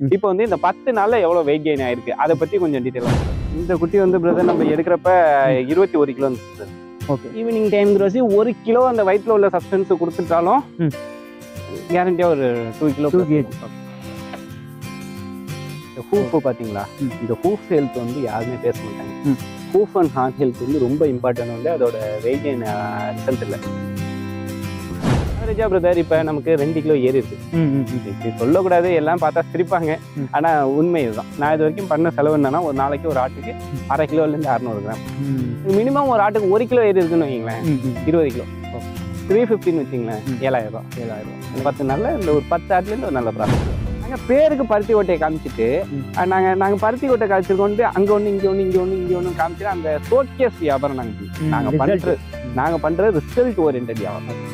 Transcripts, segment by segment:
இப்போ வந்து இந்த பத்து நாள்ல எவ்வளவு வெயிட் கெயின் ஆயிருக்கு? அதை பத்தி கொஞ்சம் டீட்டெயிலாக இந்த குட்டி வந்து பிரதர் நம்ம எடுக்கிறப்ப இருபத்தி ஒரு கிலோ இருந்துச்சு ஓகே. ஈவினிங் டைம் கிரோசி ஒரு கிலோ அந்த வயிற்றுல உள்ள சப்ஸ்டன்ஸ் கொடுத்துட்டாலும் ம். கேரண்டியா ஒரு டூ கிலோ டூ கேஜி இந்த ஹூஃப் பாத்தீங்களா ம். இந்த ஹூஃப் ஹெல்த் வந்து யாருமே பேச மாட்டாங்க. ஹூஃப் அண்ட் ஹார்ட் ஹெல்த் வந்து ரொம்ப இம்பார்ட்டன்ட் வந்து அதோட வெயிட் கெயின் ரிசல்ட் இல்லை. ஆவரேஜா பிரதர் இப்போ நமக்கு ரெண்டு கிலோ ஏறி இருக்கு. சொல்லக்கூடாது எல்லாம் பார்த்தா சிரிப்பாங்க. ஆனா உண்மை இதுதான். நான் இது வரைக்கும் பண்ண செலவு என்னன்னா ஒரு நாளைக்கு ஒரு ஆட்டுக்கு அரை கிலோலேருந்து அறநூறு கிராம். மினிமம் ஒரு ஆட்டுக்கு ஒரு கிலோ ஏறி இருக்குன்னு வைங்களேன் இருபது கிலோ. த்ரீ ஃபிஃப்டின்னு வச்சிங்களேன். ஏழாயிரம் ரூபா ஏழாயிரம் ரூபா. பத்து நாளில் இந்த ஒரு பத்து ஆட்லேருந்து ஒரு நல்ல ப்ராஃபிட் நாங்கள் பேருக்கு பருத்தி ஓட்டையை காமிச்சிட்டு ம். அஹ் நாங்க நாங்க பருத்தி ஓட்டை காமிச்சிருக்கோண்டு அங்க ஒன்று இங்க ஒன்று இங்க ஒன்று இங்க ஒன்று காமிச்சிட்டு அந்த ஷோகேஸ் வியாபாரம் நாங்கள் ம், நாங்க result. பண்றது நாங்க பண்றது ரிசல்ட் ஓரியன்ட் வியாபாரம்.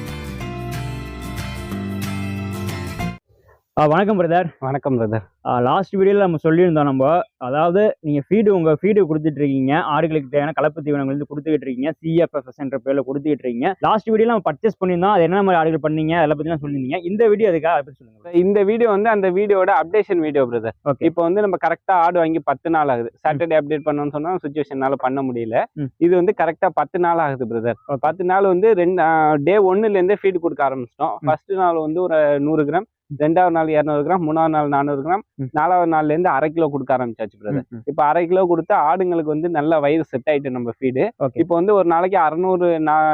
வணக்கம் பிரதர் வணக்கம் பிரதர் லாஸ்ட் வீடியோவில் நம்ம சொல்லியிருந்தோம் நம்ம அதாவது நீங்கள் ஃபீடு உங்கள் ஃபீடு கொடுத்துட்டு இருக்கீங்க ஆடுகளுக்கு தேவையான கலப்பு தீவனங்கள் வந்து கொடுத்துக்கிட்டு இருக்கீங்க சிஎஃப்எஃப்எஸ் என்ற பேரில் கொடுத்துக்கிட்டு இருக்கீங்க. லாஸ்ட் வீடியோவில் நம்ம பர்ச்சேஸ் பண்ணியிருந்தோம் அது என்ன மாதிரி ஆடுகள் பண்ணீங்க அதை பற்றிலாம் சொல்லியிருந்தீங்க. இந்த வீடியோ அதுக்காக அதை சொல்லுங்கள் இந்த வீடியோ வந்து அந்த வீடியோட அப்டேஷன் வீடியோ பிரதர் ஓகே இப்போ வந்து நம்ம கரெக்டா ஆடு வாங்கி பத்து நாள் ஆகுது. சாட்டர்டே அப்டேட் பண்ணணும்னு சொன்னா சுச்சுவேஷனால பண்ண முடியல. இது வந்து கரெக்டா பத்து நாள் ஆகுது பிரதர். பத்து நாள் வந்து ரெண்டு டே ஒன்னுல இருந்தே ஃபீட் கொடுக்க ஆரம்பிச்சிட்டோம். ஃபர்ஸ்ட் நாள் வந்து ஒரு நூறு கிராம் ரெண்டாவது நாள் இரநூறு கிராம் மூணாவது நாள் நானூறு கிராம். நாலாவது நாள்ல இருந்து அரை கிலோ கொடுக்க ஆரம்பிச்சாச்சு பிரதர் இப்போ அரை கிலோ கொடுத்து ஆடுங்களுக்கு வந்து நல்ல வயிறு செட் ஆயிட்டு நம்ம ஃபீடு இப்போ வந்து ஒரு நாளைக்கு அறநூறு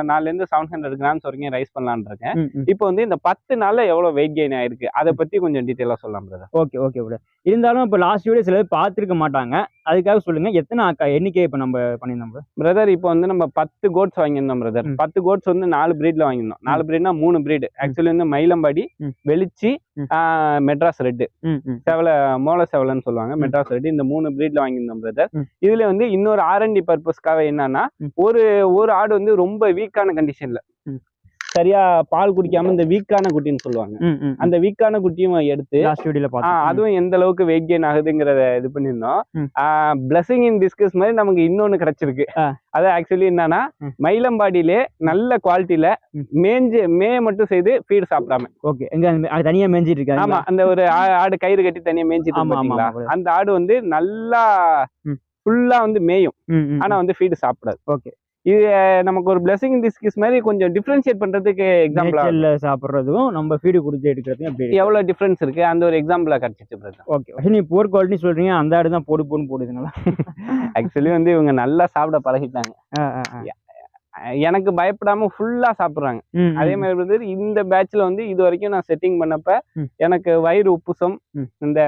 நாலுல இருந்து செவன் ஹண்ட்ரட் கிராம்ஸ் வரைக்கும் ரைஸ் பண்ணலாம்னு இருக்கேன். இப்போ வந்து இந்த பத்து நாள்ல எவ்வளவு வெயிட் கெயின் ஆயிருக்கு? அதை பத்தி கொஞ்சம் டீட்டெயிலா சொல்லலாம் பிரதர் ஓகே ஓகே பிரதர் இருந்தாலும் இப்போ லாஸ்ட் வீடியோ சில பேர் பார்த்துருக்க மாட்டாங்க. அதுக்காக சொல்லுங்கள் எத்தனை அக்கா- எண்ணிக்கை இப்போ நம்ம பண்ணியிருந்தோம்? பிரதர் இப்போ வந்து நம்ம பத்து கோட்ஸ் வாங்கியிருந்தோம் பிரதர். பத்து கோட்ஸ் வந்து நாலு பிரீட்ல வாங்கியிருந்தோம். நாலு பிரீட்னா மூணு பிரீடு ஆக்சுவலி வந்து மயிலம்பாடி. வெளிச்சி மெட்ராஸ் ரெட்டு செவல மோள செவலன்னு சொல்லுவாங்க. மெட்ராஸ் ரெட்டு இந்த மூணு பிரீட்ல வாங்கியிருந்தோம் பிரதர். இதுல வந்து இன்னொரு ஆர்என்டி பர்பஸ்க்காக என்னன்னா. ஒரு ஒரு ஆடு வந்து ரொம்ப வீக்கான கண்டிஷன்ல. சரியா பால் குடிக்காம இந்த வீக்கான குட்டின்னு சொல்லுவாங்க. அந்த வீக்கான குட்டியும் எடுத்து அதுவும் எந்த அளவுக்கு வெயிட் கெயின் ஆகுதுங்கிறத இது பண்ணியிருந்தோம். பிளஸிங் இன் டிஸ்கஸ் மாதிரி நமக்கு இன்னொன்னு கிடைச்சிருக்கு. அது ஆக்சுவலி என்னன்னா. மயிலம்பாடியிலே நல்ல குவாலிட்டியில. மேஞ்சு மே மட்டும் செய்து ஃபீடு சாப்பிடாம. ஓகே. எங்க தனியாக மேய்ஞ்சிட்டு இருக்காங்க ஆமா அந்த ஒரு ஆடு கயிறு கட்டி தனியா ஆமா. அந்த ஆடு வந்து நல்லா. ஃபுல்லா வந்து மேயும். ஆனா வந்து ஃபீடு சாப்பிடாது. ஓகே. இது நமக்கு ஒரு பிளஸிங் டிஸ்கஸ் மாதிரி கொஞ்சம் டிஃபரன்ஷியேட் பண்றதுக்கு எக்ஸாம்பிளா சாப்பிட்றதுக்கும் நம்ம ஃபீடு கொடுத்து எடுக்கிறதுக்கும் அப்படி எவ்வளவு டிஃபரன்ஸ் இருக்கு? அந்த ஒரு எக்ஸாம்பிளா கிடைச்சிச்சு ஓகே நீ போர் குவாலிட்டி சொல்றீங்க. அந்த ஆடு தான் போடு போடுன்னு போடுதுங்களா ஆக்சுவலி வந்து இவங்க நல்லா சாப்பிட பழகிட்டாங்க. எனக்கு பயப்படாம ஃபுல்லா சாப்பிடுறாங்க. அதே மாதிரி வந்து இந்த பேட்ச்ல வந்து இது வரைக்கும் நான் செட்டிங் பண்ணப்ப. எனக்கு வயிறு உப்புசம். இந்த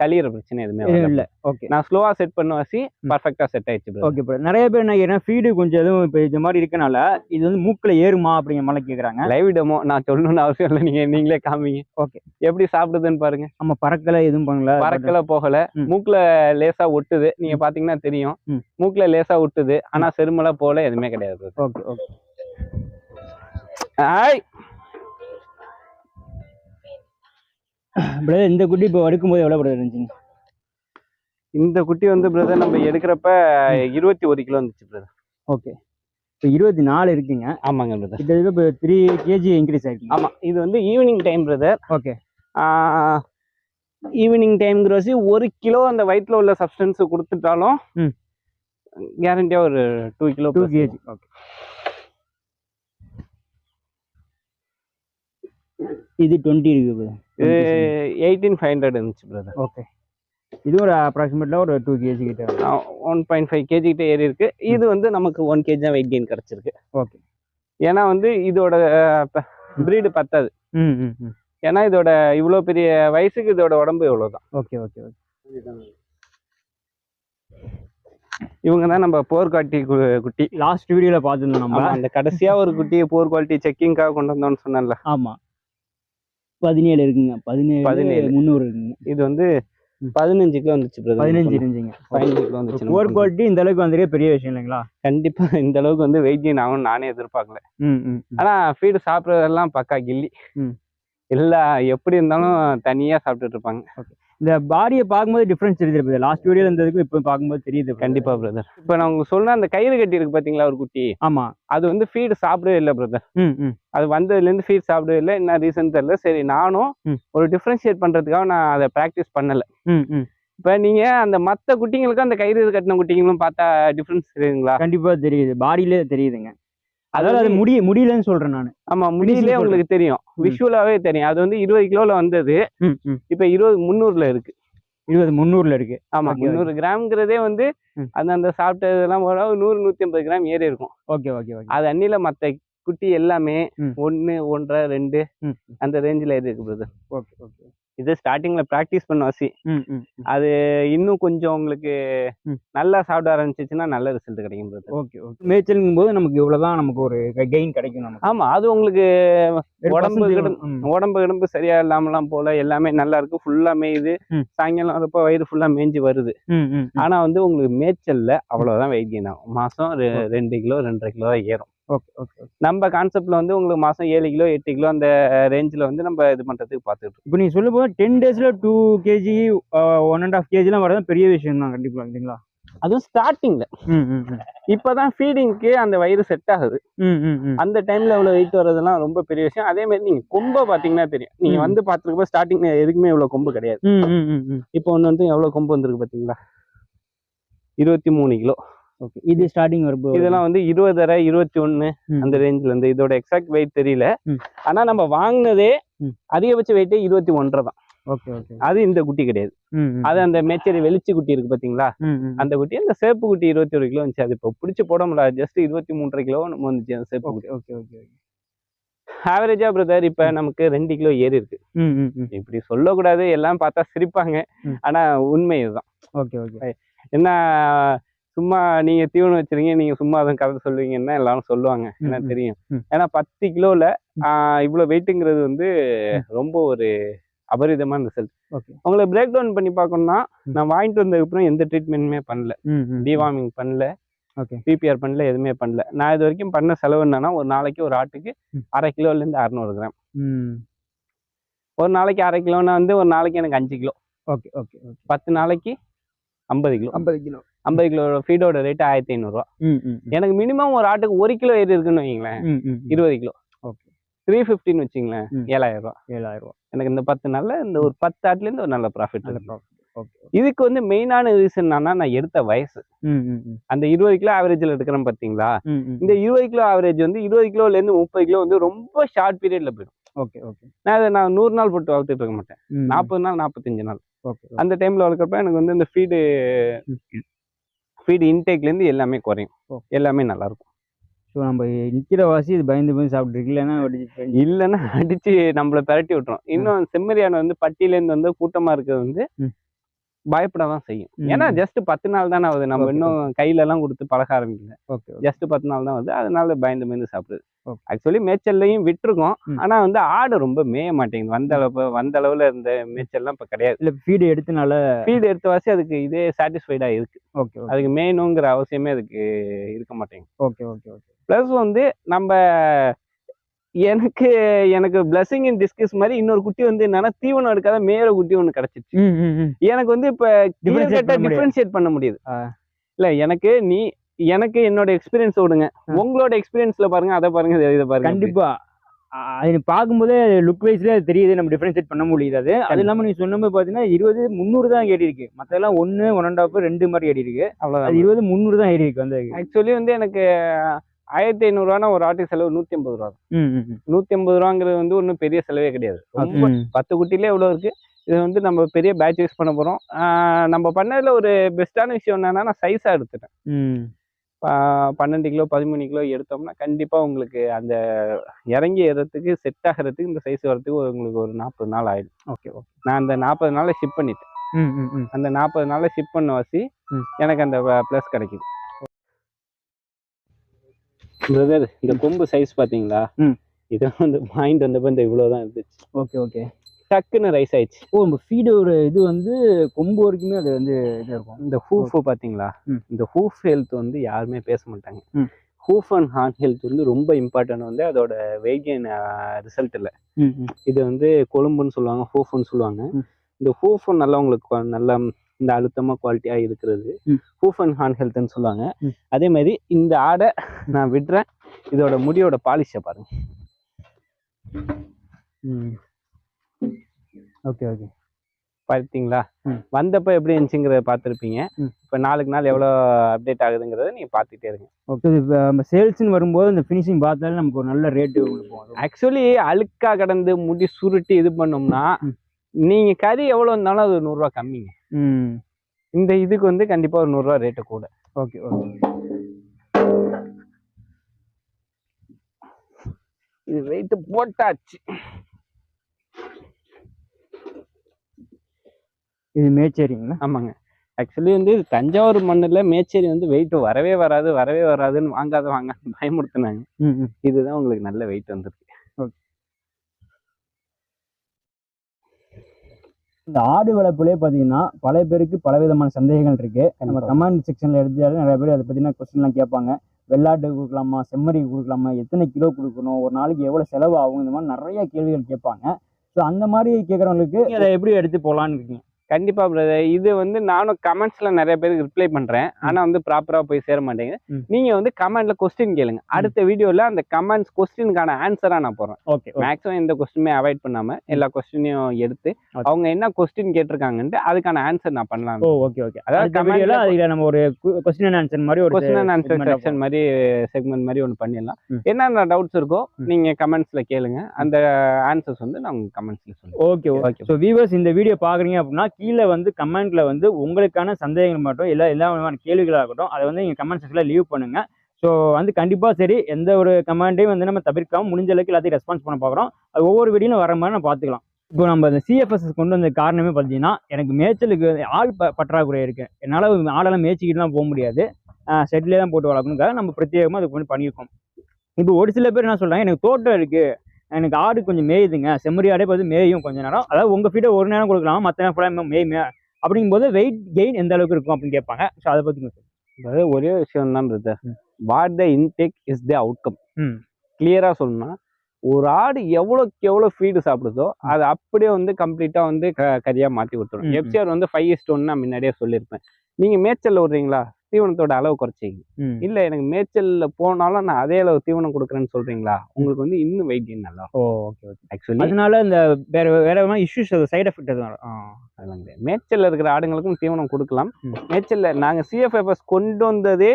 கழியிற பிரச்சனை எதுவுமே இல்ல, ஓகே நான் ஸ்லோவா செட் பண்ண வாசி ம். பர்ஃபெக்டா செட் ஆயிடுச்சு. ஓகே ப்ரோ நிறைய பேர் என்ன கேட்குறேன் ஃபீடு கொஞ்சம் எதுவும் இப்போ இது மாதிரி இருக்கனால இது வந்து மூக்குல ஏறுமா அப்படிங்கிற மாதிரி கேட்குறாங்க லைவ் டெமோ நான் சொல்லணும்னு அவசியம் இல்லை. நீங்க நீங்களே காமிங்க. Okay. எப்படி சாப்பிடுதுன்னு பாருங்க. நம்ம பறக்கல எதுவும் பண்ணல பறக்கல போகல. மூக்குல லேசா ஒட்டுது. நீங்க பாத்தீங்கன்னா தெரியும். மூக்குல லேசா ஒட்டுது. ஆனா செருமலா போல எதுவுமே கிடையாது. Okay okay. ஆய். பிரதர் இந்த குட்டி இப்போ எடுக்கும்போது எவ்வளோ பிரதர் இருந்துச்சுங்க இந்த குட்டி வந்து பிரதர் நம்ம எடுக்கிறப்ப இருபத்தி ஒரு கிலோ இருந்துச்சு பிரதர் ஓகே. இப்போ இருபத்தி நாலு இருக்குங்க. ஆமாங்க பிரதர் கிட்டத்தட்ட இப்போ த்ரீ கேஜி இன்க்ரீஸ் ஆயிருக்கு. ஆமா இது வந்து evening time brother okay. Evening டைம்ங்கிறசி ஒரு கிலோ அந்த வயிற்றுல உள்ள சப்ஸ்டன்ஸ் கொடுத்துட்டாலும் ம். கேரண்டியா ஒரு two kilo two KG okay இது டுவெண்ட்டி இருக்கு இது எயிட்டீன் ஃபைவ் ஹண்ட்ரட் இருந்துச்சு பிரதர் ஓகே இது ஒரு அப்ராக்சிமேட்ல ஒரு டூ கேஜி கிட்ட ஒன் பாயிண்ட் ஃபைவ் கேஜி கிட்ட ஏறி இருக்கு. இது வந்து நமக்கு ஒன் கேஜி தான் வெயிட் கெயின் கிடைச்சிருக்கு. ஓகே ஏன்னா வந்து இதோட பிரீடு பத்தாது. ம் ம் ம். ஏன்னா இதோட இவ்வளோ பெரிய வயசுக்கு இதோட உடம்பு இவ்வளோதான் ஓகே ஓகே ஓகே இவங்க தான் நம்ம போர்க்காட்டி கு- குட்டி. லாஸ்ட் வீடியோல பார்த்துருந்தோம் நம்ம. அந்த கடைசியா ஒரு குட்டியை போர் குவாலிட்டி செக்கிங்காக கொண்டு வந்தோம்னு சொன்னேன்ல. ஆமா. பதினேழு இருக்குங்க. பதினேழு பதினேழு. முந்நூறு இருக்குங்க. இது வந்து. பதினஞ்சு கிலோ வந்துச்சு பதினஞ்சு இருந்துச்சுங்க. பதினஞ்சு கிலோ வந்துச்சு போர். குவாலிட்டி இந்த அளவுக்கு வந்ததே பெரிய விஷயம் இல்லைங்களா? கண்டிப்பா இந்த அளவுக்கு வந்து வெயிட் கெயின் ஆகும்னு நானே எதிர்பார்க்கல. ஆனா ஃபீடு சாப்பிட்றதெல்லாம் பக்கா கில்லி. எல்லா எப்படி இருந்தாலும் தனியா சாப்பிட்டுட்டு இருப்பாங்க. இந்த பாடியை பார்க்கும்போது டிஃபரன்ஸ் தெரியுது லாஸ்ட் வீடியோல இருந்ததுக்கும் இப்போ பார்க்கும்போது தெரியுது. கண்டிப்பா பிரதர் இப்போ நான் உங்களுக்கு சொன்ன அந்த கயிறு கட்டி இருக்கு பாத்தீங்களா ஒரு குட்டி? ஆமா. அது வந்து ஃபீடு சாப்பிடவே இல்லை பிரதர் அது வந்ததுலேருந்து ஃபீட் சாப்பிடவே இல்லை. என்ன ரீசன் தெரியல. சரி நானும். ஒரு டிஃப்ரென்ஷியேட் பண்றதுக்காக நான் அதை ப்ராக்டிஸ் பண்ணல. ம் ம். இப்போ நீங்க அந்த மற்ற குட்டிங்களுக்கும் அந்த கயிறு கட்டின குட்டிங்களும் பார்த்தா டிஃப்ரென்ஸ் தெரியுங்களா கண்டிப்பா தெரியுது. பாடியிலே தெரியுதுங்க. அதாவது அது அதாவது முடி முடியலன்னு சொல்றேன் நான். ஆமா முடியிலே. உங்களுக்கு தெரியும். விஷுவலாவே தெரியும். அது வந்து இருபது கிலோல வந்தது. இப்போ இருபது முந்நூறுல இருக்கு. இருபது முந்நூறுல இருக்கு. ஆமா. முந்நூறு கிராம்ங்கிறதே வந்து. அந்த அந்த சாப்பிட்டதெல்லாம் போட நூறு நூத்தி ஐம்பது கிராம் ஏறி இருக்கும். ஓகே ஓகே ஓகே அது அன்னில மத்த குட்டி எல்லாமே. ஒன்னு ஒன்றரை ரெண்டு அந்த ரேஞ்சில் ஏறி இருக்கு பிரதர் ஓகே ஓகே இது ஸ்டார்டிங்ல ப்ராக்டிஸ் பண்ண வாசி. அது இன்னும் கொஞ்சம் உங்களுக்கு. நல்லா சாப்பிட ஆரம்பிச்சிச்சுன்னா நல்ல ரிசல்ட் கிடைக்கும் ஓகே ஓகே மேய்ச்சலுங்கும் போது நமக்கு இவ்வளவுதான் நமக்கு ஒரு கெயின் கிடைக்கும் நமக்கு ஆமா அது உங்களுக்கு உடம்பு. உடம்பு கிடம்பு சரியா இல்லாமலாம் போல எல்லாமே நல்லா இருக்கு ஃபுல்லா மேயுது. சாயங்காலம் வரப்ப வயிறு ஃபுல்லா மேய்ஞ்சு வருது. ஆனா வந்து உங்களுக்கு மேய்ச்சல்ல அவ்வளவுதான் வெயிட் கெயின் ஆகும் மாசம் ரெண்டு கிலோ ரெண்டரை கிலோ ஏறும் ஓகே ஓகே. நம்ம கான்செப்ட்ல வந்து உங்களுக்கு மாசம் ஏழு கிலோ எட்டு கிலோ அந்த ரேஞ்சில் வந்து நம்ம இது பண்றதுக்கு பார்த்துட்டு இப்போ நீங்க சொல்லும் போது டென் டேஸ்ல two kg one and half கேஜிலாம் வரதான் பெரிய விஷயம் தான் கண்டிப்பா இல்லைங்களா அதுவும் ஸ்டார்டிங்ல. இப்பதான் ஃபீடிங்க்கு அந்த வயிறு செட் ஆகுது. அந்த டைம்ல இவ்வளவு வெயிட் வர்றதெல்லாம் ரொம்ப பெரிய விஷயம் அதே மாதிரி நீங்க கொம்பை பாத்தீங்கன்னா தெரியும் நீங்க. வந்து பாத்துருக்கப்ப ஸ்டார்டிங்ல எதுக்குமே இவ்வளவு கொம்பு கிடையாது. இப்போ ஒண்ணு வந்து எவ்வளவு கொம்பு வந்திருக்கு பாத்தீங்களா இருபத்தி மூணு கிலோ ஓகே இது ஸ்டார்டிங் வரும்போது இதெல்லாம் வந்து இருபதரை இருபத்தி ம். அந்த ரேஞ்சில இருந்து. இதோட எக்ஸாக்ட் வெயிட் தெரியல. ஆனா நம்ம வாங்கினதே. அதிகபட்ச வெயிட்டே இருபத்தி ஒன்றரை தான். ஓகே ஓகே அது இந்த குட்டி கிடையாது. அது அந்த மேச்சேரி வெளிச்சி குட்டி இருக்கு பாத்தீங்களா. அந்த குட்டி அந்த சேப்பு குட்டி இருபத்தி ஒரு கிலோ வந்துச்சு. அது இப்போ பிடிச்சி போட முடியல. ஜஸ்ட் இருபத்தி மூன்றரை கிலோ நம்ம வந்துச்சு அந்த சேப்பு குட்டி. ஓகே ஓகே ஓகே ஆவரேஜா பிரதர் இப்ப நமக்கு ரெண்டு கிலோ ஏறி இருக்கு. இப்படி சொல்லக்கூடாது. எல்லாம் பார்த்தா சிரிப்பாங்க. ஆனா உண்மை இதுதான். ஓகே ஓகே என்ன சும்மா நீங்க தீவனம் வச்சிருக்கீங்க நீங்க சும்மா அதை கதை சொல்லுவீங்கன்னா எல்லாரும் சொல்லுவாங்க. ம். தெரியும். ஏன்னா பத்து கிலோல இவ்வளவு வெயிட்டுங்கிறது வந்து ரொம்ப ஒரு அபரிதமான ரிசல்ட் ஓகே. உங்களை பிரேக் டவுன் பண்ணி பார்க்கணும்னா. நான் வாங்கிட்டு வந்ததுக்கு அப்புறம் எந்த ட்ரீட்மெண்ட்டுமே பண்ணல. டிவார்மிங் பண்ணல. ஓகே. பிபிஆர் பண்ணல எதுவுமே பண்ணல. நான் இது வரைக்கும் பண்ண செலவு என்னன்னா ஒரு நாளைக்கு ஒரு ஆட்டுக்கு. அரை கிலோல இருந்து அறுநூறு கிராம். ஒரு நாளைக்கு அரை கிலோன்னா வந்து ஒரு நாளைக்கு எனக்கு அஞ்சு கிலோ. Okay okay okay. பத்து நாளைக்கு ஐம்பது கிலோ. ஐம்பது கிலோ. ஐம்பது கிலோ ஃபீடோட ரேட் ஆயிரத்தி ஐநூறுரூவா. எனக்கு மினிமம் ஒரு ஆட்டுக்கு ஒரு கிலோ ஏறி இருக்குன்னு வைங்களேன். இருபது கிலோ. ஓகே. த்ரீ ஃபிஃப்டின்னு வச்சிங்களேன். ஏழாயிரம் ரூபா. ஏழாயிரம் ரூபா. எனக்கு இந்த பத்து நாள்ல இந்த ஒரு பத்து ஆட்டுலேருந்து ஒரு நல்ல ப்ராஃபிட் ப்ராஃபிட் ஓகே இதுக்கு வந்து மெயினான ரீசன் என்னன்னா நான் எடுத்த வயசு. அந்த இருபது கிலோ ஆவரேஜில் எடுக்கிறேன் ம் இந்த இருபது கிலோ ஆவரேஜ் வந்து இருபது கிலோலேருந்து முப்பது கிலோ வந்து ரொம்ப ஷார்ட் பீரியட்ல போயிடும். Okay okay. நான் அதை நான் நூறு நாள் போட்டு வளர்த்துட்டு இருக்க மாட்டேன். நாற்பது நாள் நாற்பத்தஞ்சு நாள். அந்த டைம்ல வளர்க்குறப்ப எனக்கு வந்து இந்த ஃபீடு ஃபீடு இன்டேக்லேருந்து எல்லாமே குறையும். எல்லாமே நல்லா இருக்கும் ஸோ நம்ம நிக்கிற வாசி இது பயந்து பயந்து சாப்பிட்ருக்கு இல்லைன்னா வடிச்சு இல்லைன்னா அடிச்சு நம்மள பிரட்டி விட்டுரும். இன்னும் செம்மறியான வந்து பட்டியிலேருந்து வந்து கூட்டமா இருக்கிறது வந்து. பயப்பட தான் செய்யும். ஏன்னா ஜஸ்ட் பத்து நாள் தானே ஆகுது. நம்ம இன்னும் கையில எல்லாம் கொடுத்து பழக ஆரம்பிக்கல. ஜஸ்ட் பத்து நாள் தான் வருது அதனால பயந்து பயந்து சாப்பிடுது. ஆக்சுவலி மேய்ச்சல்லையும் விட்டுருக்கோம். ஆனா வந்து ஆடு ரொம்ப மேய மாட்டேங்குது. வந்த அளவு வந்த அளவுல இருந்த மேய்ச்சல்லாம் இப்ப கிடையாது. இல்லை ஃபீடு எடுத்தனால ஃபீடு எடுத்த வாசி அதுக்கு இதே சாட்டிஸ்ஃபைடா இருக்கு. ஓகே அதுக்கு மேயணுங்கிற அவசியமே அதுக்கு இருக்க மாட்டேங்குது. Okay okay okay. ப்ளஸ் வந்து நம்ம எனக்கு எனக்கு பிளஸிங் இன் டிஸ்கஸ் மாதிரி இன்னொரு குட்டி வந்து என்னன்னா தீவனம் எடுக்காத மேயற குட்டி ஒன்று கிடைச்சிச்சு. எனக்கு வந்து இப்ப. டிஃபரன்ஷியேட் பண்ண முடியுது. இல்ல எனக்கு நீ எனக்கு என்னோட எக்ஸ்பீரியன்ஸ் விடுங்க. உங்களோட எக்ஸ்பீரியன்ஸ்ல பாருங்க அதை பாருங்க இதை- பாருங்க. கண்டிப்பா. அது பார்க்கும்போதே லுக் வைஸ்ல தெரியுது நம்ம டிஃபரன்ஷியேட் பண்ண முடியுது அது. அது இல்லாம நீ சொன்ன மாதிரி பாத்தீங்கன்னா இருபது முந்நூறு தான் ஏறி இருக்கு. மத்தெல்லாம் ஒன்னு ஒன் அண்ட் ஆஃப் ரெண்டு மாதிரி ஏறி இருக்கு. அது அவ்வளவுதான் இருபது முந்நூறு தான் ஏறி இருக்கு வந்து ஆக்சுவலி வந்து எனக்கு ஆயிரத்தி ஐநூறுவானா ஒரு ஆட்டுக்கு செலவு நூத்தி ஐம்பது ரூபா. நூத்தி ஐம்பது ரூபாங்கிறது வந்து ஒன்றும் பெரிய செலவே கிடையாது. ரொம்ப. பத்து குட்டிலே எவ்வளோ இருக்கு? இது வந்து நம்ம பெரிய பேட்ச் யூஸ் பண்ண போறோம். ஆஹ் நம்ம பண்ணதுல ஒரு பெஸ்ட்டான விஷயம் என்னன்னா நான் சைஸா எடுத்துட்டேன். பன்னெண்டு கிலோ பதிமூணு கிலோ எடுத்தோம்னா கண்டிப்பா உங்களுக்கு அந்த இறங்கி ஏறதுக்கு செட் ஆகிறதுக்கு இந்த சைஸ் வரதுக்கு ஒரு- உங்களுக்கு ஒரு நாற்பது நாள் ஆயிடும். ஓகே ஓகே நான் அந்த நாற்பது நாளை ஷிப் பண்ணிட்டேன். ம் ம் ம். அந்த நாற்பது நாளை ஷிப் பண்ண வாசி. எனக்கு அந்த ப்ளஸ் கிடைக்குது. பிரதர் இந்த கொம்பு சைஸ் பாத்தீங்களா? ம். இது வந்து வாங்கிட்டு வந்தப்ப இந்த இவ்வளவுதான் இருந்துச்சு. ஓகே ஓகே டக்குன்னு ரைஸ் ஆயிடுச்சு. ஓ நம்ம ஃபீடு ஒரு இது வந்து கொம்பு வரைக்குமே அது வந்து இது இருக்கும். இந்த ஹூஃப் பாத்தீங்களா? ம். இந்த ஹூஃப் ஹெல்த் வந்து யாருமே பேச மாட்டாங்க. ஹூஃப் அண்ட் ஹார்ன் ஹெல்த் வந்து ரொம்ப இம்பார்ட்டன்ட் வந்து அதோட வெயிட் கெயின் ரிசல்ட் இல்லை. ம் ம். இது வந்து கொழும்புன்னு சொல்லுவாங்க ஹூஃப்னு சொல்லுவாங்க. இந்த ஹூஃபும் நல்லா உங்களுக்கு நல்ல இந்த அழுத்தமா குவாலிட்டியா இருக்கிறது. ஹூஃப் அண்ட் ஹான் ஹெல்த்னு சொல்லுவாங்க. அதே மாதிரி இந்த ஆடை நான் விடுறேன். இதோட முடியோட பாலிஷை பாருங்க. Okay okay. பார்த்தீங்களா. வந்தப்ப எப்படி இருந்துச்சுங்கிறத பார்த்துருப்பீங்க. இப்போ நாளுக்கு நாள் எவ்வளோ அப்டேட் ஆகுதுங்கிறத நீங்க பார்த்துட்டே இருங்க. ஓகே இப்போ நம்ம சேல்ஸ்னு வரும்போது இந்த ஃபினிஷிங் பார்த்தாலே நமக்கு ஒரு நல்ல ரேட்டு கொடுப்போம் ஆக்சுவலி அழுக்கா கடந்து முடி சுருட்டி இது பண்ணோம்னா ம். நீங்க கறி எவ்வளோ இருந்தாலும் அது நூறுரூவா கம்மிங்க. ம். இந்த இதுக்கு வந்து கண்டிப்பா ஒரு நூறுரூவா ரேட்டு கூட. ஓகே ஓகே இது வெயிட் போட்டாச்சு. இது மேச்சேரிங்களா? ஆமாங்க. ஆக்சுவலி வந்து தஞ்சாவூர் மண்ணில் மேச்சேரி வந்து வெயிட் வரவே வராது வரவே வராதுன்னு வாங்காத வாங்க பயமுறுத்துனாங்க. இதுதான் உங்களுக்கு நல்ல வெயிட் வந்திருக்கு. இந்த ஆடு வளர்ப்புலேயே பார்த்தீங்கன்னா பல பேருக்கு பல விதமான சந்தேகங்கள் இருக்கு. நம்ம. கமெண்ட் செக்ஷன்ல எடுத்தாலும் நிறைய பேர் அதை பத்தின கொஸ்டின்லாம் கேட்பாங்க. வெள்ளாட்டு கொடுக்கலாமா செம்மறி கொடுக்கலாமா எத்தனை கிலோ கொடுக்கணும் ஒரு நாளைக்கு எவ்வளவு செலவு ஆகும் இந்த மாதிரி நிறைய கேள்விகள் கேட்பாங்க. ஸோ அந்த மாதிரி கேட்குறவங்களுக்கு அதை எப்படி எடுத்து போகலான்னு இருக்கீங்க? கண்டிப்பா பிரதர் இது வந்து நானும் கமெண்ட்ஸ்ல நிறைய பேருக்கு ரிப்ளை பண்றேன். ஆனா வந்து ப்ராப்பரா போய் சேர மாட்டேங்குது. ம். நீங்க வந்து கமெண்ட்ல கொஸ்டின் கேளுங்க. அடுத்த வீடியோல அந்த கமெண்ட்ஸ் கொஸ்டினுக்கான ஆன்சரா நான் போடுறேன் ஓகே மேக்ஸிமம் எந்த கொஸ்டினுமே அவாய்ட் பண்ணாம எல்லா கொஸ்டினையும் எடுத்து. அவங்க என்ன கொஸ்டின் கேட்டிருக்காங்கன்ட்டு அதுக்கான ஆன்சர் நான் பண்ணலாம். ஓகே ஓகே அதாவது நம்ம ஒரு கொஸ்டின் ஆன்சர் மாதிரி ஒரு கொஸ்டின் ஆன்சர் செக்ஷன் மாதிரி செக்மெண்ட் மாதிரி ஒன்று பண்ணிடலாம். என்னென்ன டவுட்ஸ் இருக்கோ. நீங்க கமெண்ட்ஸ்ல கேளுங்க. அந்த ஆன்சர்ஸ் வந்து நான் கமெண்ட்ஸ்ல சொல்லுவேன் ஓகே. ஓகே ஸோ வியூவர்ஸ் இந்த வீடியோ பார்க்குறீங்க அப்படின்னா கீழே வந்து கமெண்ட்ல வந்து உங்களுக்கான சந்தேகங்கள் மட்டும் எல்லா எல்லா விதமான கேள்விகளாக இருக்கட்டும் அதை வந்து நீங்கள் கமெண்ட் செக்ஷனில் லீவ் பண்ணுங்க. ஸோ வந்து கண்டிப்பாக சரி எந்த ஒரு கமெண்ட்டையும் வந்து நம்ம தவிர்க்காம முடிஞ்ச அளவுக்கு எல்லாத்தையும் ரெஸ்பான்ஸ் பண்ண பார்க்குறோம். அது ஒவ்வொரு வீடியும் வர மாதிரி நம்ம பார்த்துக்கலாம். இப்போ நம்ம இந்த சிஎஃப்எஸ் கொண்டு வந்த காரணமே பார்த்தீங்கன்னா எனக்கு மேய்ச்சலுக்கு ஆள் ப பற்றாக்குறை இருக்குது என்னால் ஆடெல்லாம் மேய்ச்சிக்கிட்டுலாம் போக முடியாது. ஷெட்லேயே தான் போட்டு வளர்க்கணுக்காக நம்ம பிரத்யேகமாக அதுக்கு வந்து பண்ணியிருக்கோம். இப்போ ஒரு சில பேர் என்ன சொல்கிறாங்க எனக்கு தோட்டம் இருக்குது எனக்கு ஆடு கொஞ்சம் மேயுதுங்க. செம்மறி ஆடே பார்த்து மேயும் கொஞ்ச நேரம். அதாவது உங்கள் ஃபீடை ஒரு நேரம் கொடுக்கலாம் மற்ற நேரம் ஃபுல்லாக மேயுமே. அப்படிங்கும்போது வெயிட் கெயின் எந்த அளவுக்கு இருக்கும் அப்படின்னு கேட்பாங்க. ஸோ அதை பற்றி கொஞ்சம் அதாவது ஒரே விஷயம் தான் brother. What the intake is the outcome ம். கிளியரா சொல்லணும்னா ஒரு ஆடு எவ்வளோக்கு எவ்வளோ ஃபீடு சாப்பிடுதோ அது அப்படியே வந்து கம்ப்ளீட்டா வந்து க- கறியா மாத்தி விட்டுரும் ம், ம். எஃப்சிஆர் வந்து ஃபைவ் இஸ்ட் ஒன்னு நான் முன்னாடியே சொல்லியிருப்பேன். நீங்க மேய்ச்சல்ல விடுறீங்களா? தீவனத்தோட அளவு குறைச்சிங்க. இல்ல எனக்கு மேய்ச்சல்ல போனாலும் நான் அதே அளவு தீவனம் கொடுக்குறேன்னு சொல்றீங்களா? உங்களுக்கு வந்து இன்னும் வெயிட் கெயின் நல்லா ஓ ஓகே ஓகே ஆக்சுவலி அதனால இந்த வேற வேற இஷ்யூஸ் சைடு எஃபெக்ட் எதுவும் அதெல்லாம் கிடையாது. மேய்ச்சல்ல இருக்கிற ஆடுங்களுக்கும் தீவனம் கொடுக்கலாம். மேய்ச்சல்ல நாங்க சிஎஃப்எஃப்எஸ் கொண்டு வந்ததே.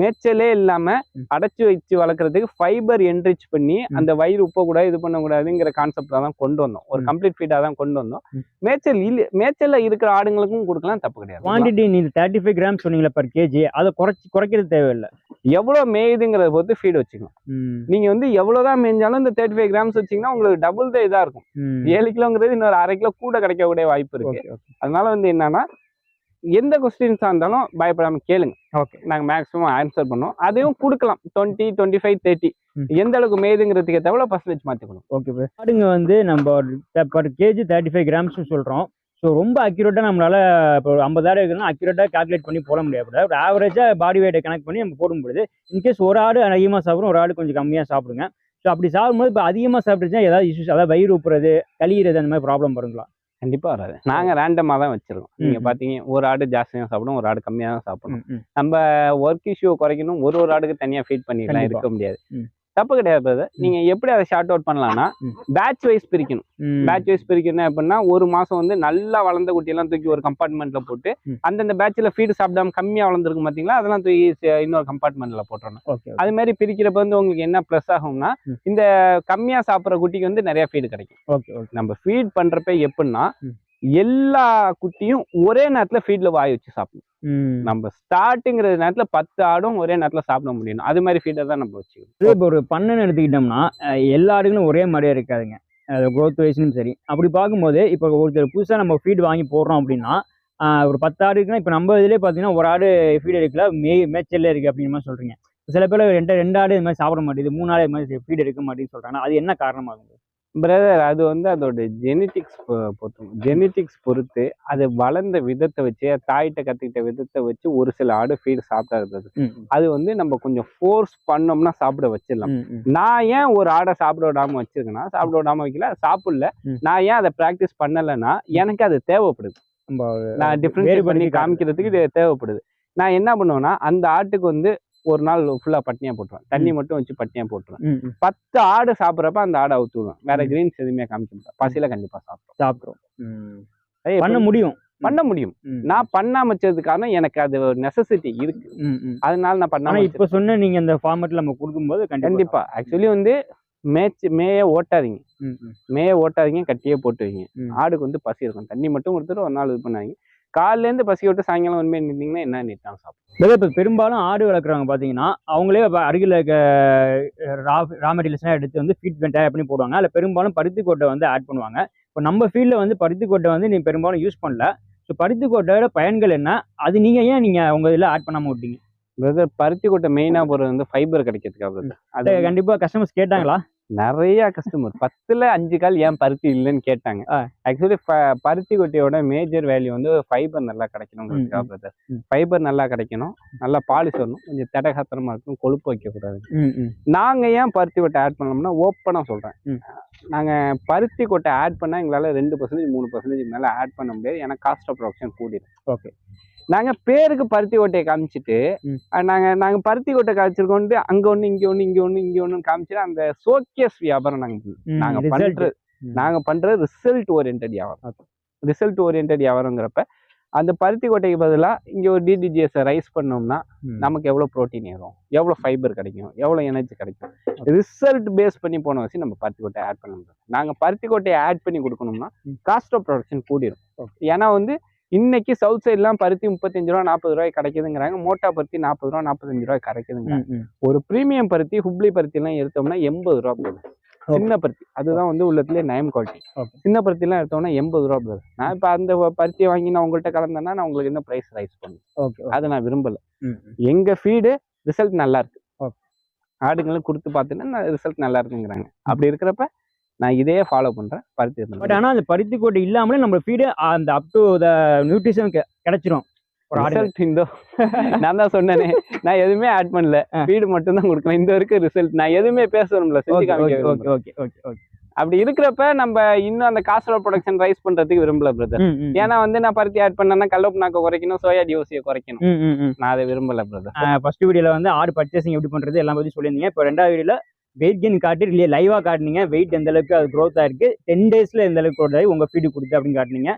மேய்ச்சலே இல்லாம. அடைச்சு வச்சு வளர்க்குறதுக்கு ஃபைபர் என்ரிச் பண்ணி. அந்த வயிறு உப்ப கூடாது இது பண்ணக்கூடாதுங்கிற கான்செப்டா தான் கொண்டு வந்தோம். ஒரு. கம்ப்ளீட் ஃபீடா தான் கொண்டு வந்தோம். மேய்ச்சல் இல்ல மேய்ச்சல்ல இருக்கிற ஆடுங்களுக்கும் கொடுக்கலாம் தப்பு கிடையாது. குவான்டிட்டி நீங்க தேர்ட்டி ஃபைவ் கிராம் சொன்னீங்களா பர் கேஜி அதை குறைச்சி குறைக்கிறது தேவையில்லை. எவ்வளவு மேயுதுங்கிறத பொறுத்து ஃபீட் வச்சுக்கணும். ம். நீங்க வந்து எவ்வளவுதான் மேய்ஞ்சாலும் இந்த தேர்ட்டி ஃபைவ் கிராம்ஸ் வச்சீங்கன்னா உங்களுக்கு டபுள் தான் இதா இருக்கும். ஏழு கிலோங்கிறது இன்னொரு அரை கிலோ கூட கிடைக்கக்கூடிய வாய்ப்பு இருக்கு. அதனால வந்து என்னன்னா எந்த கொஸ்டின்ஸா இருந்தாலும் பயப்படாம கேளுங்க. ஓகே. நாங்க மேக்ஸிமம் ஆன்சர் பண்ணோம் அதையும் கொடுக்கலாம். Twenty twenty five thirty. எந்த அளவுக்கு மேதுங்கிறதுக்கு ஏற்ற பர்சன்டேஜ் மாத்திக்கணும். ஓகே ஆடுங்க வந்து நம்ம per kg thirty five grams சொல்கிறோம் ஸோ ரொம்ப அக்யூரேட்டாக நம்மளால இப்போ ஐம்பதாயிரம் இருக்குன்னா அக்யூரேட்டாக கால்குலேட் பண்ணி போட முடியாது. ஒரு ஆவரேஜாக பாடி வெயிட்டை கனெக்ட் பண்ணி நம்ம போட முடியுது இன்கேஸ் ஒரு ஆடு அதிகமாக சாப்பிடும் ஒரு ஆடு கொஞ்சம் கம்மியாக சாப்பிடுங்க. ஸோ அப்படி சாப்பிடும்போது இப்போ அதிகமாக சாப்பிட்டுச்சுன்னா ஏதாவது இஷ்யூஸ் அதாவது வயிறு உப்புறது கழியிறது அந்த மாதிரி ப்ராப்ளம் வருங்களா? கண்டிப்பா வராது. நாங்க ரேண்டமா தான் வச்சிருக்கோம். நீங்க ம். பாத்தீங்க ஒரு ஆடு ஜாஸ்தியா சாப்பிடும் ஒரு ஆடு கம்மியா தான் சாப்பிடும். ம் ம். நம்ம ஒர்க் இஷ்யூ குறைக்கணும் ஒரு ஒரு ஆடுக்கு தனியா ஃபீட் பண்ணிக்கலாம். இருக்க முடியாது. தப்பு கிடையாது. நீங்க எப்படி அதை ஷார்ட் அவுட் பண்ணலாம்னா. பேட்ச் வைஸ் பிரிக்கணும் பேட்ச் வைஸ் பிரிக்கணும் அப்படின்னா ஒரு மாசம் வந்து நல்லா வளர்ந்த குட்டியெல்லாம் தூக்கி ஒரு கம்பார்ட்மெண்ட்ல போட்டு. அந்தந்த பேட்ச்ல ஃபீடு சாப்பிடாம கம்மியா வளர்ந்துருக்கும் பாத்தீங்களா அதெல்லாம் தூக்கி இன்னொரு கம்பார்ட்மெண்ட்ல போட்டுறணும் ஓகே அது மாதிரி பிரிக்கிறப்ப வந்து உங்களுக்கு என்ன ப்ளஸ் ஆகும்னா. இந்த கம்மியா சாப்பிட்ற குட்டிக்கு வந்து நிறைய ஃபீடு கிடைக்கும் ஓகே நம்ம ஃபீட் பண்றப்ப எப்படின்னா. எல்லா குட்டியும் ஒரே நேரத்துல ஃபீட்ல வாய் வச்சு சாப்பிடணும். ம். நம்ம ஸ்டார்ட்ங்கிற நேரத்துல பத்து ஆடும் ஒரே நேரத்துல சாப்பிட முடியணும். அது மாதிரி ஃபீடை தான் நம்ம வச்சுக்கணும். இப்போ ஒரு பண்ணைன்னு எடுத்துக்கிட்டோம்னா எல்லா ஆடுகளும் ஒரே மாதிரியே இருக்காதுங்க. அது growth வைஸ்னும் சரி. அப்படி பார்க்கும்போது இப்போ ஒருத்தர் புதுசாக நம்ம ஃபீட் வாங்கி போடுறோம் அப்படின்னா ஒரு பத்து ஆடு இருக்குன்னா இப்போ நம்ம இதுலேயே பார்த்தீங்கன்னா ஒரு ஆடு ஃபீட் எடுக்கல மே மேய்ச்சல்ல இருக்கு அப்படிங்கிற மாதிரி சொல்றீங்க. சில பேர் ரெண்டு ரெண்டு ஆடு இது மாதிரி சாப்பிட மாட்டேங்குது மூணு ஆடு இது மாதிரி ஃபீட் எடுக்க மாட்டேங்குன்னு சொல்றாங்க. அது என்ன காரணமாகும் பிரதர் அது வந்து அதோட ஜெனட்டிக்ஸ் பொறுத்து ஜெனட்டிக்ஸ் பொறுத்து அது வளர்ந்த விதத்தை வச்சு தாயிட்ட கத்துக்கிட்ட விதத்தை வச்சு ஒரு சில ஆடு ஃபீடு ம், ம், அது வந்து நம்ம கொஞ்சம் ஃபோர்ஸ் பண்ணோம்னா சாப்பிட வச்சிடலாம். நான் ஏன் ஒரு ஆடை சாப்பிட விடாம வச்சிருக்கேன்னா சாப்பிட விடாம வைக்கல சாப்பிடல. நான் ஏன் அதை ப்ராக்டிஸ் பண்ணலைன்னா எனக்கு அது தேவைப்படுது. நான் டிஃப்ரெண்ட் பண்ணி காமிக்கிறதுக்கு இது தேவைப்படுது. நான் என்ன பண்ணுவேன்னா அந்த ஆட்டுக்கு வந்து ஒரு நாள் ஃபுல்லா பட்னியா போட்டுருவேன். தண்ணி மட்டும் வச்சு பட்னியா போட்டுருவேன். பத்து ஆடு சாப்பிட்றப்ப அந்த ஆடை அவுத்து விடுவேன் வேற. கிரீன்ஸ் எதுவுமே காமிக்க மாட்டேன். பசியில கண்டிப்பா சாப்பிடும் சாப்பிட்றோம் ம். அதே பண்ண முடியும். பண்ண முடியும். நான் பண்ணாம வச்சதுக்கு காரணம் எனக்கு அது ஒரு நெசசிட்டி இருக்கு. அதனால நான் பண்ணாம இப்ப சொன்ன நீங்க இந்த ஃபார்மேட்ல நம்ம கொடுக்கும்போது கண்டிப்பா ஆக்சுவலி வந்து மேய்ச்சி மேய ஓட்டாதீங்க. மேய ஓட்டாதீங்க கட்டியே போட்டு வைங்க. ஆடுக்கு வந்து பசி இருக்கும். தண்ணி மட்டும் கொடுத்துட்டு ஒரு நாள் இது பண்ணாங்க காலையில இருந்து பசி விட்டு சாயங்காலம் உண்மையை நின்னீங்கன்னா என்ன நீட்டாக சாப்பிடும் இதே இப்ப பெரும்பாலும் ஆடு வளர்க்குறவங்க பாத்தீங்கன்னா அவங்களே இப்ப அருகில் இருக்க ரா ரா மெட்டீரியல்ஸ்லாம் எடுத்து வந்து ஃபீட் தயார் பண்ணி போடுவாங்க. அதில் பெரும்பாலும் பருத்தி கொட்டை வந்து ஆட் பண்ணுவாங்க. இப்போ நம்ம ஃபீல்டில் வந்து பருத்தி கொட்டை வந்து நீ பெரும்பாலும் யூஸ் பண்ணல. ஸோ பருத்தி கொட்டையோட பயன்கள் என்ன? அது நீங்க ஏன் நீங்க உங்க இதில் ஆட் பண்ணாம விட்டீங்க? பிரதர் பருத்தி கொட்டை மெயினா போறது வந்து ஃபைபர் கிடைக்கிறதுக்கா பிரதர் அது அது கண்டிப்பா கஸ்டமர்ஸ் கேட்டாங்களா? நிறைய கஸ்டமர் பத்துல அஞ்சு கால் ஏன் பருத்தி இல்லைன்னு கேட்டாங்க. ஆக்சுவலி பருத்தி கொட்டையோட மேஜர் வேல்யூ வந்து ஃபைபர் நல்லா கிடைக்கணுங்கிறதுக்கா ம், பிரதர். ஃபைபர் நல்லா கிடைக்கணும். நல்லா பாலிஷ் வரணும். கொஞ்சம் தடகாத்திரமா இருக்கும். கொழுப்பு வைக்கக்கூடாது. நாங்க ஏன் பருத்தி கொட்டை ஆட் பண்ணோம்னா ஓப்பனா சொல்றேன். நாங்க பருத்தி கொட்டை ஆட் பண்ணா எங்களால ரெண்டு பர்சன்டேஜ் மூணு பர்சன்டேஜ் மேல ஆட் பண்ண முடியாது. ஏன்னா காஸ்ட் ஆஃப் ப்ரொடக்ஷன் கூடிடும் ஓகே நாங்க பேருக்கு பருத்தி கொட்டையை காமிச்சிட்டு நாங்க நாங்க பருத்தி கொட்டை காமிச்சிருக்கோன்ட்டு அங்க ஒண்ணு இங்க ஒண்ணு இங்க ஒண்ணு இங்க ஒண்ணு காமிச்சிட்டு அந்த சோக்கியஸ் வியாபாரம் நாங்க. நாங்க பண்றது நாங்க பண்றது ரிசல்ட் ஓரியன்ட் வியாபாரம். ரிசல்ட் ஓரியன்ட் வியாபாரங்கிறப்ப அந்த பருத்தி கொட்டைக்கு பதிலா இங்க ஒரு டிடிஜிஎஸ் ரைஸ் பண்ணோம்னா நமக்கு எவ்வளவு புரோட்டீன் ஏறும் எவ்வளவு ஃபைபர் கிடைக்கும் எவ்வளவு எனர்ஜி கிடைக்கும். ரிசல்ட் பேஸ் பண்ணி போன வச்சு நம்ம பருத்தி கொட்டையை ஆட் பண்ண முடியும். நாங்க பருத்தி கொட்டையை ஆட் பண்ணி கொடுக்கணும்னா. காஸ்ட் ஆஃப் ப்ரொடக்ஷன் கூடிரும். ஏன்னா வந்து இன்னைக்கு சவுத் சைட்லாம் பருத்தி முப்பத்தஞ்சு ரூபா நாற்பது ரூபாய் கிடைக்குதுங்கிறாங்க. மோட்டா பருத்தி நாற்பது ரூபா நாற்பத்தஞ்சு ரூபாய் கிடைக்குதுங்கிறாங்க. ஒரு பிரீமியம் பருத்தி ஹுப்ளி பருத்தி எல்லாம் எடுத்தோம்னா எண்பது ரூபா போகுது சின்ன பருத்தி. அதுதான் வந்து உள்ளதுலேயே நயம் குவாலிட்டி. சின்ன பருத்தி எல்லாம் எடுத்தோம்னா எண்பது ரூபா போகுது நான் இப்போ அந்த பருத்தியை வாங்கி நான் உங்கள்கிட்ட கலந்தேன்னா நான் உங்களுக்கு என்ன ப்ரைஸ் ரைஸ் பண்ணுவேன் ஓகே அதை நான் விரும்பல. எங்க ஃபீடு ரிசல்ட் நல்லா இருக்கு. ஆடுங்களுக்கு கொடுத்து பார்த்தீங்கன்னா ரிசல்ட் நல்லா இருக்குங்கிறாங்க. அப்படி இருக்கிறப்ப நான் இதே ஃபாலோ பண்றேன். பருத்தி பட் இருந்தேன் ஆனா அந்த பருத்தி கொட்டை இல்லாமலே நம்ம ஃபீடு அந்த அப் டு த நியூட்ரிஷன் கிடைச்சிரும். ஒரு ரிசல்ட் இந்த. நான் தான் சொன்னேனே. நான் எதுவுமே ஆட் பண்ணல. ஃபீடு மட்டும் தான் கொடுக்கலாம் இந்த வரைக்கும் ரிசல்ட் நான் எதுவுமே பேச விரும்பல செஞ்சு okay okay. Okay okay okay அப்படி இருக்கிறப்ப நம்ம இன்னும் அந்த காஸ்ட் ப்ரொடக்ஷன் ரைஸ் பண்றதுக்கு விரும்பல பிரதர் ஏன்னா வந்து நான் பருத்தி ஆட் பண்ணேன்னா கல்லப்பு நாக்க குறைக்கணும் சோயா டியோசியை குறைக்கணும். நான் அதை விரும்பல பிரதர் ஃபர்ஸ்ட் வீடியோல வந்து ஆடு பர்ச்சேசிங் எப்படி பண்றது எல்லாம் பத்தி சொல்லியிருந்தீங்க. இப்போ ரெண்டாவது வீடியோல வெயிட் கெயின் காட்டி இல்லையா லைவா காட்டுனீங்க. வெயிட் எந்த அளவுக்கு அது growth ஆயிருக்கு டென் டேஸ்ல எந்த அளவுக்கு growth ஆகி உங்க ஃபீடு கொடுத்து அப்படின்னு காட்டுனீங்க.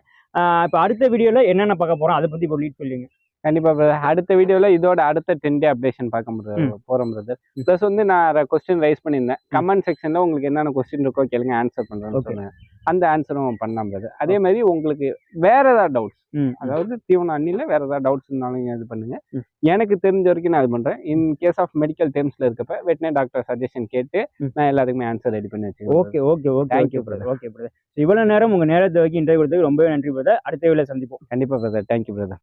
இப்போ அடுத்த வீடியோல என்னென்ன பார்க்க போறோம்? அதை பத்தி இப்போ லீட் சொல்லுங்க. கண்டிப்பா பிரதர் அடுத்த வீடியோல இதோட அடுத்த டென் டே அப்டேஷன் பார்க்க முடியாது ம். போறோம் பிரதர் ம். ப்ளஸ் வந்து நான் கொஸ்டின் ரைஸ் பண்ணியிருந்தேன். கமெண்ட் செக்ஷன்ல உங்களுக்கு என்னென்ன கொஸ்டின் இருக்கோ கேளுங்க ஆன்சர். சொன்னேன். அந்த ஆன்சரும் பண்ணலாம் பிரதர் அதே மாதிரி உங்களுக்கு வேற ஏதாவது டவுட்ஸ் ம் அதாவது தீவன அண்ணில வேற ஏதாவது டவுட்ஸ் இருந்தாலும் இது பண்ணுங்க. எனக்கு தெரிஞ்ச வரைக்கும் நான் இது பண்றேன். இன் கேஸ் ஆஃப் மெடிக்கல் டேர்ம்ஸ்ல இருக்கப்ப வெட்டினரி டாக்டர் சஜஷன் கேட்டு. நான் எல்லாத்துக்குமே ஆன்சர் ரெடி பண்ணி வச்சுக்கேன் okay okay okay you, brother okay brother இவ்வளவு நேரம் உங்க நேரத்தை வைக்க இன்டர்வியூ கொடுத்ததுக்கு ரொம்பவே நன்றி பிரதர் அடுத்த வீடியோல சந்திப்போம். கண்டிப்பா பிரதர் தேங்க்யூ பிரதர்